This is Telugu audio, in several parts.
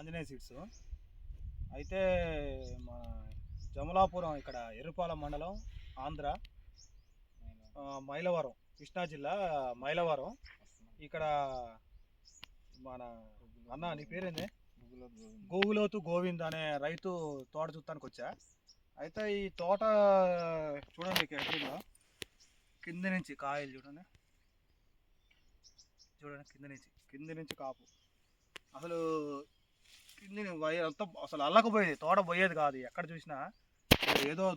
ఆంజనేయ సీడ్స్ అయితే మన జమలాపురం ఇక్కడ ఎర్రపాలెం మండలం ఆంధ్ర మైలవరం కృష్ణా జిల్లా మైలవరం. ఇక్కడ మన అన్న నీ పేరేంది? గోగులోతు గోవింద్ అనే రైతు తోట చూడటానికి వచ్చా. అయితే ఈ తోట చూడండి ఎట్లుందో కింద నుంచి కాయలు చూడండి. చూడండి కింద నుంచి కింద నుంచి కాపు. అసలు కింద వయ- అంతా అసలు అల్లకపోయేది తోట పోయేది కాదు ఎక్కడ చూసినా. ఏదో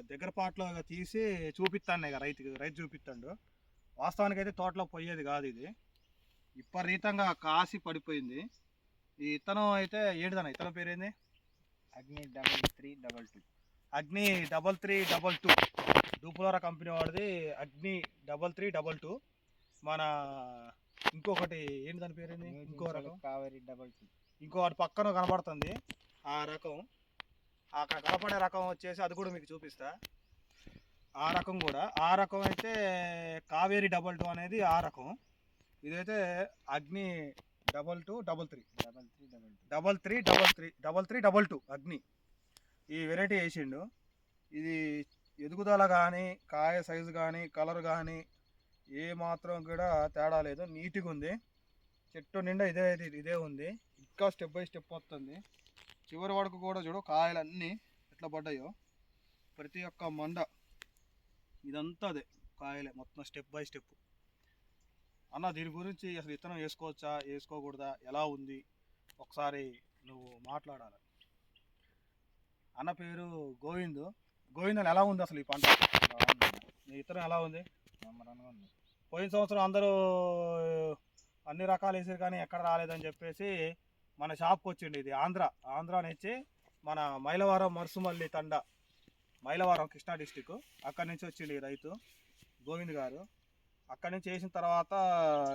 దగ్గర పాటలో తీసి చూపిస్తాను ఇక రైతుకి రైతు చూపిస్తాడు వాస్తవానికి అయితే తోటలో పోయేది కాదు ఇది. విపరీతంగా కాసి పడిపోయింది. ఈ ఇత్తనం అయితే ఏడుదన ఇత్తనం పేరేంది? Agni double three double two. Agni double three double two. డూపులోరా company వాడిది Agni double three double two. మన ఇంకొకటి ఏంటి దాని పేరేంది? ఇంకో రకం. Kaveri double two. ఇంకో వాటి పక్కన కనబడుతుంది. ఆ రకం. అక్కడ కనపడే రకం వచ్చేసి అది కూడా మీకు చూపిస్తా. ఆ రకం కూడా. ఆ రకం అయితే కావేరి డబల్ టూ అనేది ఆ రకం. ఇదైతే Agni double two double three. Double three double two. Double three double three double three double two Agni. ఈ వెరైటీ వేసిండు. ఇది ఎదుగుదల కానీ కాయ సైజు కానీ కలర్ కానీ ఏ మాత్రం కూడా తేడా లేదు. నీట్గా ఉంది. చెట్టు నిండా ఇదే ఇది- ఇదే ఉంది. ఇంకా స్టెప్ బై స్టెప్ వస్తుంది. చివరి వరకు కూడా చూడు కాయలు అన్నీ ఎట్లా పడ్డాయో. ప్రతి ఒక్క మండ ఇదంతా అదే కాయలే మొత్తం స్టెప్ బై స్టెప్ అన్న దీని గురించి అసలు విత్తనం వేసుకోవచ్చా? వేసుకోకూడదా? ఎలా ఉంది? ఒకసారి నువ్వు మాట్లాడాలి. అన్న పేరు గోవింద్. గోవింద్ ఎలా ఉంది అసలు ఈ పంట? నీ ఇత్తనం ఎలా ఉంది ఉంది? పోయిన సంవత్సరం అందరూ అన్ని రకాలు వేసారు కానీ ఎక్కడ రాలేదని చెప్పేసి మన షాప్కి వచ్చింది ఇది ఆంధ్ర. ఆంధ్ర నుంచి మన మైలవరం మరుసుమల్లి తండ మైలవరం కృష్ణా డిస్టిక్ అక్కడి నుంచి వచ్చింది ఈ రైతు గోవింద్ గారు. అక్కడి నుంచి వేసిన తర్వాత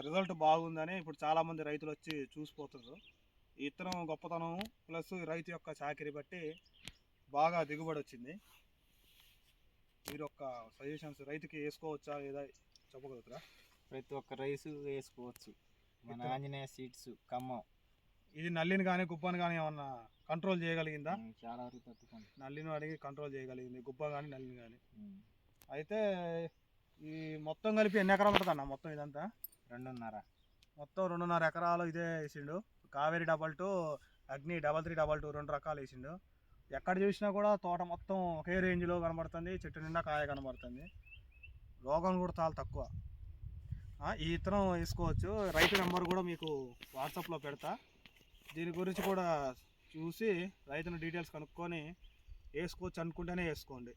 రిజల్ట్ బాగుందని ఇప్పుడు చాలామంది రైతులు వచ్చి చూసిపోతున్నారు. ఈ ఇత్తనం గొప్పతనం ప్లస్ రైతు యొక్క చాకరీ బట్టి బాగా దిగుబడి వచ్చింది. మీరు ఒక సజెషన్స్ రైతుకి వేసుకోవచ్చా లేదా చెప్పగలుగుతారా? ప్రతి ఒక్క రైసు వేసుకోవచ్చు. మన. ఆంజనేయ సీడ్స్ ఖమ్మం. ఇది నల్లిని కానీ గుబ్బని కానీ ఏమన్నా కంట్రోల్ చేయగలిగిందా? చాలా వరకు నల్లిని అడిగి కంట్రోల్ చేయగలిగింది గుబ్బ కానీ నల్లిని కానీ. అయితే ఈ మొత్తం కలిపి ఎన్ని ఎకరాలు ఉంటుంది అన్న మొత్తం ఇదంతా? రెండున్నర. మొత్తం రెండున్నర ఎకరాలు ఇదే వేసిండు. Kaveri double two Agni double three double two రెండు రకాలు వేసిండు. ఎక్కడ చూసినా కూడా తోట మొత్తం ఒకే రేంజ్లో కనబడుతుంది చెట్టు నిండా కాయ కనబడుతుంది. రోగం కూడా చాలా తక్కువ. ఈ ఇత్తనం వేసుకోవచ్చు. రైతు నెంబర్ కూడా మీకు వాట్సాప్లో పెడతా. దీని గురించి కూడా చూసి రైతుని డీటెయిల్స్ కనుక్కొని వేసుకోవచ్చు అనుకుంటేనే వేసుకోండి.